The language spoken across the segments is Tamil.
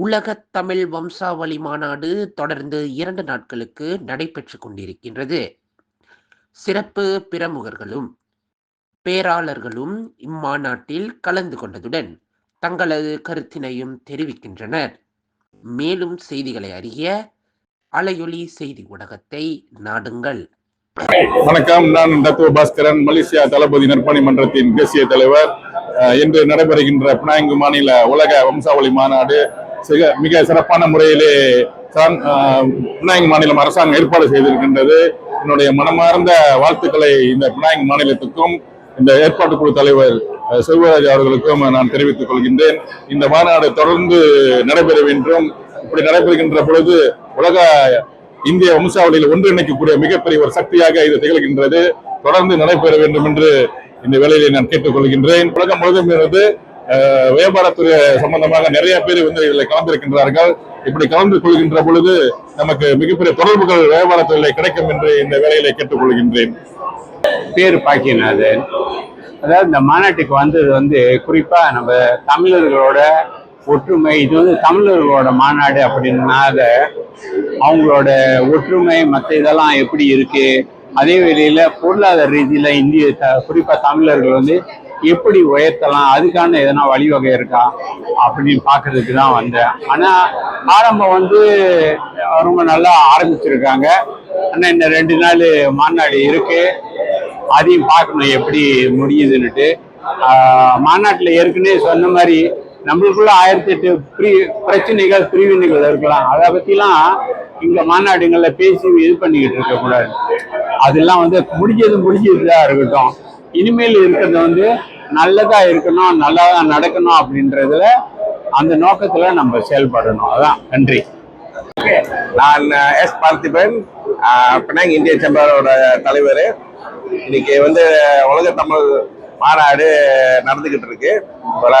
உலகத் தமிழ் வம்சாவளி மாநாடு தொடர்ந்து இரண்டு நாட்களுக்கு நடைபெற்று கொண்டிருக்கின்றது. சிறப்பு பிரமுகர்களும் பேராளர்களும் இம்மாநாட்டில் கலந்து கொண்டதுடன் தங்களது கருத்தினையும் தெரிவிக்கின்றனர். மேலும் செய்திகளை அறிய அலையொலி செய்தி ஊடகத்தை நாடுங்கள். வணக்கம். நான் தத்துவ பாஸ்கரன் மலேசியா தளபதி நற்பணி மன்றத்தின் தேசிய தலைவர். இன்று நடைபெறுகின்ற பினாங்கு மாநில உலக வம்சாவளி மாநாடு சிக- மிக சிறப்பான முறையிலே தான் மாநிலம் அரசாங்கம் ஏற்பாடு செய்திருக்கின்றது. என்னுடைய மனமார்ந்த வாழ்த்துக்களை இந்த பினாங்கு மாநிலத்துக்கும் இந்த ஏற்பாட்டு குழு தலைவர் செல்வராஜ் அவர்களுக்கும் நான் தெரிவித்துக் கொள்கின்றேன். இந்த மாநாடு தொடர்ந்து நடைபெற வேண்டும் இப்படி நடைபெறுகின்ற பொழுது உலக இந்திய வம்சாவளியில் ஒன்றிணைக்கக்கூடிய மிகப்பெரிய ஒரு சக்தியாக இது திகழ்கின்றது. தொடர்ந்து நடைபெற வேண்டும் என்று இந்த வேலையை நான் கேட்டுக்கொள்கின்றேன். உலகம் முழுதும் இருந்து வியாபாரத்துறை சம்பந்தமாக நிறைய பேர் வந்து இதில் கலந்திருக்கின்றார்கள். இப்படி கலந்து கொள்கின்ற பொழுது நமக்கு மிகப்பெரிய தொடர்புகள் வியாபாரத்துறையிலே கிடைக்கும் என்று இந்த வேலையில கேட்டுக்கொள்கின்றேன். பேர் பாக்கியநாதன். அதாவது இந்த மாநாட்டுக்கு வந்தது வந்து குறிப்பா நம்ம தமிழர்களோட ஒற்றுமை இது வந்து தமிழர்களோட மாநாடு அப்படின்னால அவங்களோட ஒற்றுமை மற்ற இதெல்லாம் எப்படி இருக்கு? அதே வேளையில் பொருளாதார ரீதியில இந்திய த- குறிப்பா தமிழர்கள் வந்து எப்படி உயர்த்தலாம் அதுக்கான எதனா வழிவகை இருக்கா அப்படின்னு பார்க்கறதுக்கு தான் வந்தேன். ஆனால் ஆரம்பம் வந்து ரொம்ப நல்லா ஆரம்பிச்சிருக்காங்க. ஆனால் இந்த ரெண்டு நாள் மாநாடு இருக்கு. அதையும் பார்க்கணும் எப்படி முடியுதுன்னுட்டு. மாநாட்டில் ஏற்கனவே சொன்ன மாதிரி நம்மளுக்குள்ள ஆயிரத்தி எட்டு பிரி பிரச்சனைகள் பிரிவினைகள் இருக்கலாம். அதை பற்றிலாம் இங்கே மாநாடுங்களில் பேசி இது பண்ணிக்கிட்டு இருக்கக்கூடாது. அதெல்லாம் வந்து முடிஞ்சது முடிஞ்சதுதான் இருக்கட்டும். இனிமேல் இருக்கிறது வந்து நல்லதா இருக்கணும் நல்லதா நடக்கணும் அப்படின்றதுல அந்த நோக்கத்துல நம்ம செயல்படணும். அதான் நன்றி. நான் எஸ் பார்த்திபன். பினாங் இந்திய செம்பரோட தலைவர். இன்னைக்கு வந்து உலக தமிழ் மாநாடு நடந்துக்கிட்டு இருக்கு.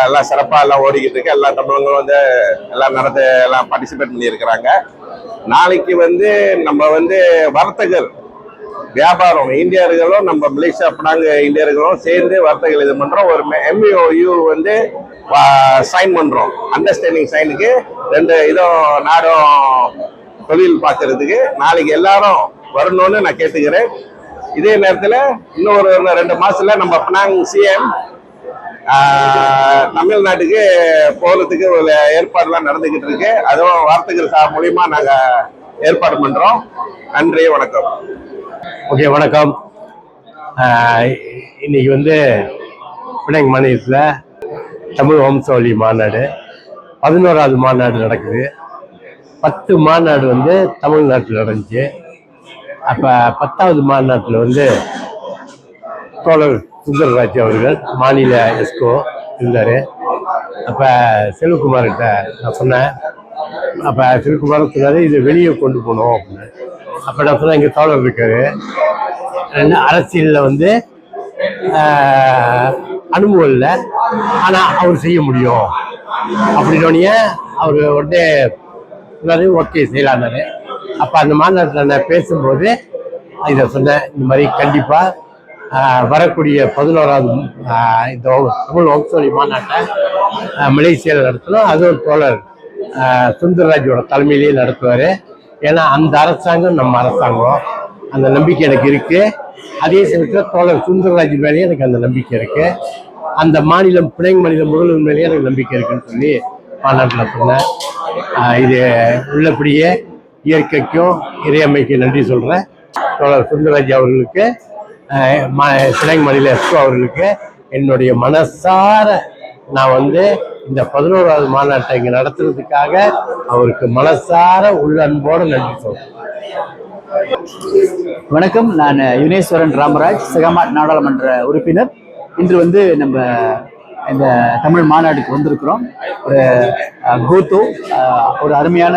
எல்லாம் சிறப்பாக எல்லாம் ஓடிக்கிட்டு இருக்கு. எல்லா தமிழங்களும் வந்து எல்லாம் நடந்து எல்லாம் பார்ட்டிசிபேட் பண்ணியிருக்கிறாங்க. நாளைக்கு வந்து நம்ம வந்து வர்த்தகர் வியாபாரம் இந்தியர்களும் நம்ம மலேசியா பினாங்க இந்தியர்களும் சேர்ந்து வர்த்தகம் இது பண்ணுறோம் ஒரு எம்யூ வந்து சைன் பண்ணுறோம் அண்டர்ஸ்டாண்டிங் சைனுக்கு ரெண்டு இதுவும் நாடும் தொழில் பார்க்கறதுக்கு. நாளைக்கு எல்லாரும் வரணும்னு நான் கேட்டுக்கிறேன். இதே நேரத்தில் இன்னொரு ரெண்டு மாதத்தில் நம்ம பினாங் சிஎம் தமிழ்நாட்டுக்கு போகிறதுக்கு ஒரு ஏற்பாடுலாம் நடந்துக்கிட்டு இருக்கு. அதுவும் வார்த்தைகள் சார் மூலியமா நாங்கள் ஏற்பாடு பண்ணுறோம் நன்றி வணக்கம். ஓகே வணக்கம். இன்னைக்கு வந்து பினாங் மாநிலத்தில் தமிழ் வம்சாவளி மாநாடு. பதினோராவது மாநாடு நடக்குது. பத்து மாநாடு வந்து தமிழ்நாட்டில் நடந்துச்சு. அப்போ பத்தாவது மாநாட்டில் வந்து தோழர் சுந்தரராஜ் அவர்கள் மாநில எஸ்கோ இருந்தார். அப்போ செல்வகுமார்கிட்ட நான் சொன்னேன். அப்போ செல்வகுமார் சொன்னார் இது வெளியே கொண்டு போகணும் அப்படின்னு. அப்போ நான் இங்கே தோழர் இருக்காரு. ரெண்டு அரசியலில் வந்து அனுபவம் இல்லை. ஆனால் அவர் செய்ய முடியும். அப்படின்னோடனே அவர் உடனே சொன்னாரு ஓகே செய்யலான்னாரு. அப்போ அந்த மாநாட்டில் நான் பேசும்போது இதை சொன்னேன் இந்த மாதிரி கண்டிப்பாக வரக்கூடிய பதினோராவது இந்த தமிழ் வம்சவழி மாநாட்டை மலேசியாவில் நடத்தணும். அதுவும் தோழர் சுந்தரராஜோட தலைமையிலேயே நடத்துவார். ஏன்னா அந்த அரசாங்கம் நம்ம அரசாங்கம். அந்த நம்பிக்கை எனக்கு இருக்கு. அதே சமயத்தில் தோழர் சுந்தரராஜ் மேலேயே எனக்கு அந்த நம்பிக்கை இருக்கு. அந்த மாநிலம் பிணை மாநிலம் முதல்வர் மேலேயே எனக்கு நம்பிக்கை இருக்குன்னு சொல்லி மாநாட்டில் சொன்னேன் இது உள்ளபடியே இயற்கைக்கும் இறையமைக்கும் நன்றி சொல்கிறேன் தோழர் சுந்தரராஜ் அவர்களுக்கு மா- பிணைங் மாநில எஸ்கோ அவர்களுக்கு என்னுடைய மனசார நான் வந்து இந்த பதினோராவது மாநாட்டை இங்கே நடத்துறதுக்காக அவருக்கு மனசார உள்ள அன்போடு நன்றி சொல்றேன் வணக்கம். நான் யுனேஸ்வரன் ராமராஜ் சிகமா நாடாளுமன்ற உறுப்பினர். இன்று வந்து நம்ம இந்த தமிழ் மாநாடுக்கு வந்திருக்கிறோம். ஒரு கோத்தோ ஒரு அருமையான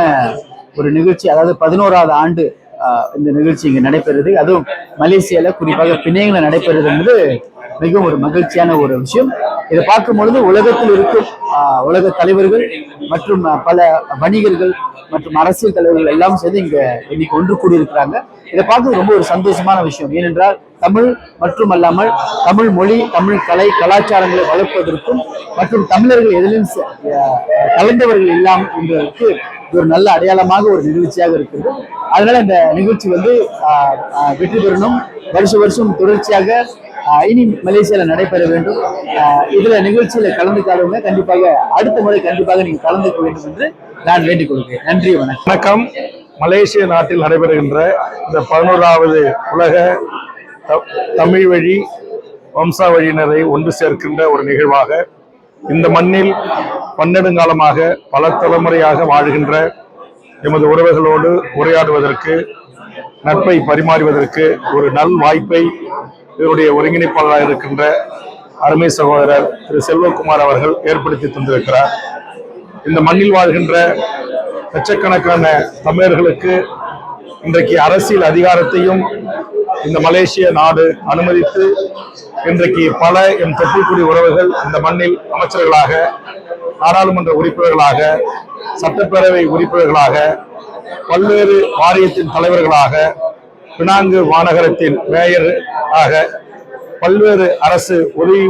ஒரு நிகழ்ச்சி அதாவது பதினோராவது ஆண்டு அஹ், இந்த நிகழ்ச்சி இங்கே நடைபெறுது. அதுவும் மலேசியாவில் குறிப்பாக பிணையங்களை நடைபெறுது என்பது மிகவும் ஒரு மகிழ்ச்சியான ஒரு விஷயம். இதை பார்க்கும் பொழுது உலகத்தில் இருக்கும் உலக தலைவர்கள் மற்றும் பல வணிகர்கள் மற்றும் அரசியல் தலைவர்கள் எல்லாம் சேர்ந்து இங்க இன்னைக்கு ஒன்று கூடியிருக்கிறாங்க. இதை பார்த்து ரொம்ப ஒரு சந்தோஷமான விஷயம். ஏனென்றால் தமிழ் மட்டுமல்லாமல் தமிழ் மொழி தமிழ் கலை கலாச்சாரங்களை வளர்ப்பதற்கும் மற்றும் தமிழர்கள் எதிலும் கலந்தவர்கள் இல்லாமல் என்பதற்கு ஒரு நல்ல அடையாளமாக ஒரு நிகழ்ச்சியாக இருக்கிறது. அதனால இந்த நிகழ்ச்சி வந்து வெற்றி பெறணும். வருஷ வருஷம் தொடர்ச்சியாக இனி மலேசியாவில் நடைபெற வேண்டும். இதில் நிகழ்ச்சியில் கலந்துக்காதவங்க கண்டிப்பாக அடுத்த முறை கண்டிப்பாக நீங்கள் கலந்துக்க வேண்டும் என்று நான் வேண்டிக் கொள்கிறேன். நன்றி வணக்கம். வணக்கம். மலேசிய நாட்டில் நடைபெறுகின்ற இந்த பதினோராவது உலக த- தமிழ் வழி வம்சாவழியினரை ஒன்று சேர்க்கின்ற ஒரு நிகழ்வாக இந்த மண்ணில் பன்னெடுங்காலமாக பல தலைமுறையாக வாழ்கின்ற எமது உறவுகளோடு உரையாடுவதற்கு நட்பை பரிமாறுவதற்கு ஒரு நல் வாய்ப்பை இதனுடைய ஒருங்கிணைப்பாளராக இருக்கின்ற அருமை சகோதரர் திரு செல்வகுமார் அவர்கள் ஏற்படுத்தி தந்திருக்கிறார். இந்த மண்ணில் வாழ்கின்ற லட்சக்கணக்கான தமிழர்களுக்கு இன்றைக்கு அரசியல் அதிகாரத்தையும் இந்த மலேசிய நாடு அனுமதித்து இன்றைக்கு பல எம் தொப்புள்குடி உறவுகள் இந்த மண்ணில் அமைச்சர்களாக நாடாளுமன்ற உறுப்பினர்களாக சட்டப்பேரவை உறுப்பினர்களாக பல்வேறு வாரியத்தின் தலைவர்களாக பினாங்கு மாநகரத்தின் மேயர் ஆக பல்வேறு அரசு உதவி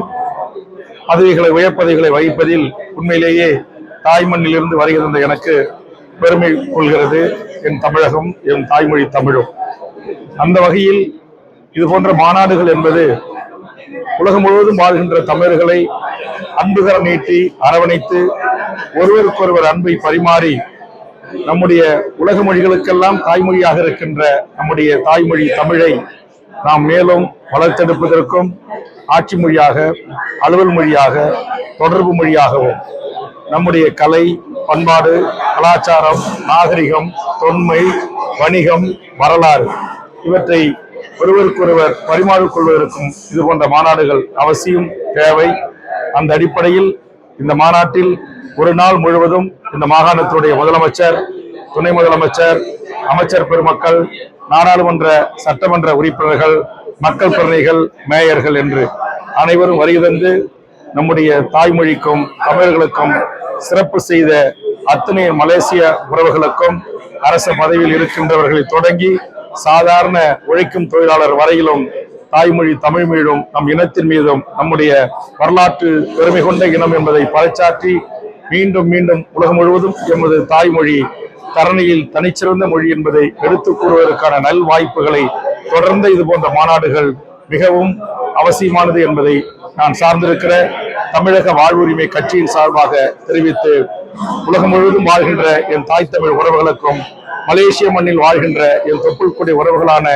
பதவிகளை உயர்பதவிகளை வகிப்பதில் உண்மையிலேயே தாய்மண்ணிலிருந்து வருகின்ற எனக்கு பெருமை கொள்கிறது. என் தமிழகம் என் தாய்மொழி தமிழும். அந்த வகையில் இது போன்ற மாநாடுகள் என்பது உலகம் முழுவதும் வாழ்கின்ற தமிழர்களை அன்புகர நீட்டி அரவணைத்து ஒருவருக்கொருவர் அன்பை பரிமாறி நம்முடைய உலக மொழிகளுக்கெல்லாம் தாய்மொழியாக இருக்கின்ற நம்முடைய தாய்மொழி தமிழை நாம் மேலும் வளர்த்தெடுப்பதற்கும் ஆட்சி மொழியாக அலுவல் மொழியாக தொடர்பு மொழியாகவும் நம்முடைய கலை பண்பாடு கலாச்சாரம் நாகரிகம் தொன்மை வணிகம் வரலாறு இவற்றை ஒருவருக்கொருவர் பரிமாறிக்கொள்வதற்கும் இது போன்ற மாநாடுகள் அவசியம் தேவை. அந்த அடிப்படையில் இந்த மாநாட்டில் ஒரு நாள் முழுவதும் இந்த மாகாணத்தினுடைய முதலமைச்சர் துணை முதலமைச்சர் அமைச்சர் பெருமக்கள் நாடாளுமன்ற சட்டமன்ற உறுப்பினர்கள் மக்கள் பிரதிநிதிகள் மேயர்கள் என்று அனைவரும் வருகை தந்து நம்முடைய தாய்மொழிக்கும் தமிழர்களுக்கும் சிறப்பு செய்த அத்தனை மலேசிய உறவுகளுக்கும் அரசு பதவியில் இருக்கின்றவர்களை தொடங்கி சாதாரண உழைக்கும் தொழிலாளர் வரையிலும் தாய்மொழி தமிழ் மீதும் நம் இனத்தின் மீதும் நம்முடைய வரலாற்று பெருமை கொண்ட இனம் என்பதை பறைச்சாற்றி மீண்டும் மீண்டும் உலகம் முழுவதும் எமது தாய்மொழி தரணியில் தனிச்சிறந்த மொழி என்பதை எடுத்துக் கூறுவதற்கான நல் வாய்ப்புகளை தொடர்ந்து இது போன்ற மாநாடுகள் மிகவும் அவசியமானது என்பதை நான் சார்ந்திருக்கிற தமிழக வாழ்வுரிமை கட்சியின் சார்பாக தெரிவித்து உலகம் முழுவதும் வாழ்கின்ற என் தாய் தமிழ் உறவுகளுக்கும் மலேசிய மண்ணில் வாழ்கின்ற என் தொப்புள்குடி உறவுகளான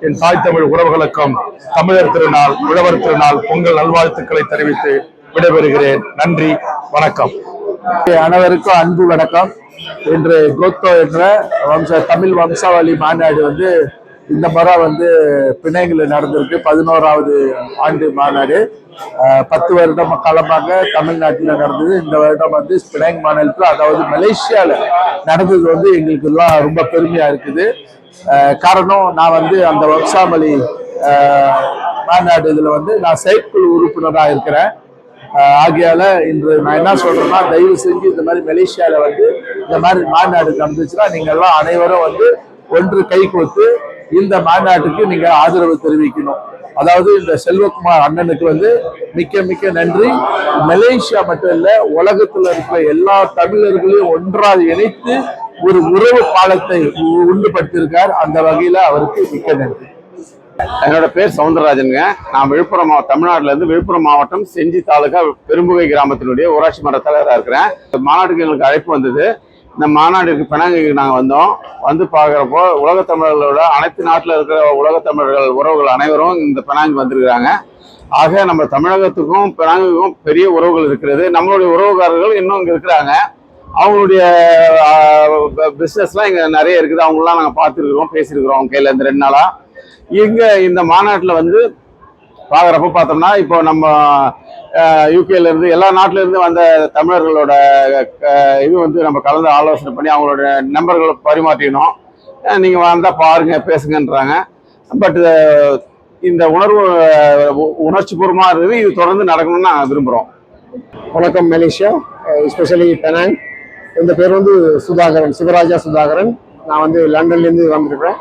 என் தாய் தமிழ் உறவுகளுக்கும் தமிழர் திருநாள் உழவர் திருநாள் பொங்கல் நல்வாழ்த்துக்களை தெரிவித்து விடைபெறுகிறேன். நன்றி வணக்கம். அனைவருக்கும் அன்பு வணக்கம். இன்று கோத்தோ என்ற வம்ச தமிழ் வம்சாவளி மாநாடு வந்து இந்த முறை வந்து பிணைங்களில் நடந்திருக்கு. பதினோராவது ஆண்டு மாநாடு. பத்து வருடம் காலமாக தமிழ்நாட்டில் நடந்தது. இந்த வருடம் வந்து பிணைங் மாநிலத்தில் அதாவது மலேசியாவில் நடந்தது வந்து எங்களுக்கு எல்லாம் ரொம்ப பெருமையா இருக்குது. காரணம் நான் வந்து அந்த வம்சாவளி மாநாடு இதில் வந்து நான் செயற்குழு உறுப்பினராக இருக்கிறேன். ஆகையால இன்று நான் என்ன சொல்றேன்னா தயவு செஞ்சு இந்த மாதிரி மலேசியால வந்து இந்த மாதிரி மாநாடு நடந்துச்சுன்னா நீங்க எல்லாம் அனைவரும் வந்து ஒன்று கை கொடுத்து இந்த மாநாட்டுக்கு நீங்க ஆதரவு தெரிவிக்கணும். அதாவது இந்த செல்வகுமார் அண்ணனுக்கு வந்து மிக்க மிக்க நன்றி. மலேசியா மட்டும் இல்ல உலகத்துல இருக்கிற எல்லா தமிழர்களையும் ஒன்றாக இணைத்து ஒரு உறவு பாலத்தை உ- உண்டுபடுத்தியிருக்கார். அந்த வகையில அவருக்கு மிக்க நன்றி. என்னோட பேர் சவுந்தரராஜனுங்க. நான் விழுப்புரம் மாவ- தமிழ்நாட்டிலேருந்து விழுப்புரம் மாவட்டம் செஞ்சி தாலுகா பெரும்புகை கிராமத்தினுடைய ஊராட்சி மன்ற தலைவராக இருக்கிறேன். இந்த மாநாட்டுக்கு எங்களுக்கு அழைப்பு வந்தது. இந்த மாநாட்டுக்கு பினாங்குக்கு நாங்கள் வந்தோம். வந்து பார்க்குறப்போ உலகத் தமிழர்களோட அனைத்து நாட்டில் இருக்கிற உலகத் தமிழர்கள் உறவுகள் அனைவரும் இந்த பினாங்கு வந்திருக்கிறாங்க. ஆக நம்ம தமிழகத்துக்கும் பினாங்குக்கும் பெரிய உறவுகள் இருக்கிறது. நம்மளுடைய உறவுக்காரர்கள் இன்னும் இங்கே இருக்கிறாங்க. அவங்களுடைய பிஸ்னஸ்லாம் இங்கே நிறைய இருக்குது. அவங்களாம் நாங்கள் பார்த்துருக்குறோம் பேசியிருக்கிறோம் அவங்க கையில் இந்த ரெண்டு நாளாக இங்க இந்த மாநாட்டில் வந்து பார்க்குறப்ப பார்த்தோம்னா இப்போ நம்ம யூகேலேருந்து எல்லா நாட்டிலேருந்து வந்த தமிழர்களோட இது வந்து நம்ம கலந்து ஆலோசனை பண்ணி அவங்களோட நம்பர்களை பரிமாற்றினோம் நீங்கள் வந்தால் பாருங்கள் பாருங்க பேசுங்கன்றாங்க. பட் இந்த உணர்வு உணர்ச்சி பூர்வமாக இருக்குது இது தொடர்ந்து நடக்கணும்னு நாங்கள் விரும்புகிறோம் வணக்கம் மலேசியா. எஸ்பெஷலி பெனாங் இந்த பேர் வந்து சுதாகரன் சிவராஜா சுதாகரன். நான் வந்து லண்டன்லேருந்து வந்திருக்கிறேன்.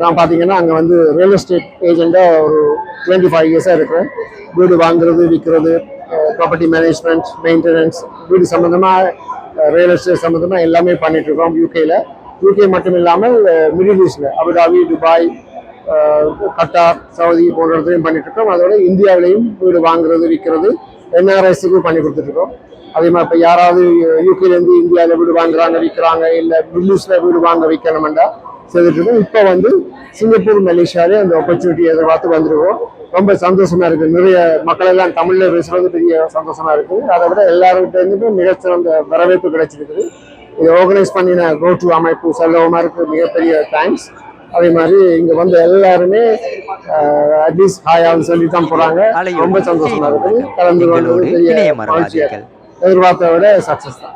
நான் பார்த்தீங்கன்னா அங்கே வந்து ரியல் எஸ்டேட் ஏஜெண்டாக ஒரு டுவெண்ட்டி ஃபைவ் இயர்ஸாக இருக்கிறேன். வீடு வாங்குறது விற்கிறது ப்ராப்பர்ட்டி மேனேஜ்மெண்ட் மெயின்டெனன்ஸ் வீடு சம்மந்தமாக ரியல் எஸ்டேட் சம்மந்தமாக எல்லாமே பண்ணிகிட்ருக்கோம் யூகேயில் யூகே மட்டும் இல்லாமல் மிடில் ஈஸ்டில் அபுதாபி துபாய் கட்டார் சவுதி போன்ற இடத்துலையும் பண்ணிகிட்ருக்கோம் இருக்கோம். அதோட இந்தியாவிலையும் வீடு வாங்குறது விற்கிறது என்ஆர்எஸ்க்கு பண்ணி கொடுத்துட்ருக்கோம் அதே மாதிரி இப்போ யாராவது யூகேலேருந்து இந்தியாவில் வீடு வாங்குறாங்க விற்கிறாங்க இல்லை மிடில் வீடு வாங்க விற்கணுமெண்டா செய்துட்டு இருக்கோம் இப்போ வந்து சிங்கப்பூர் மலேசியாலே அந்த ஆப்பர்ச்சுனிட்டி எதிர்பார்த்து வந்திருக்கோம். ரொம்ப சந்தோஷமா இருக்கு. நிறைய மக்கள் எல்லாம் தமிழ்ல பேசுறது பெரிய சந்தோஷமா இருக்கு. அதை விட எல்லாருக்கிட்ட இருந்துட்டு மிகச்சிறந்த வரவேற்பு கிடைச்சிருக்குது. இதை ஆர்கனைஸ் பண்ணின கோட்டு அமைப்பு செல்வமாருக்கு மிகப்பெரிய தேங்க்ஸ் அதே மாதிரி இங்க வந்த எல்லாருமே அட்லீஸ்ட் ஹாயான்னு சொல்லி தான் போறாங்க. ரொம்ப சந்தோஷமா இருக்குது கலந்து கொண்டது பெரிய இருக்கு. எதிர்பார்த்ததை விட சக்சஸ் தான்.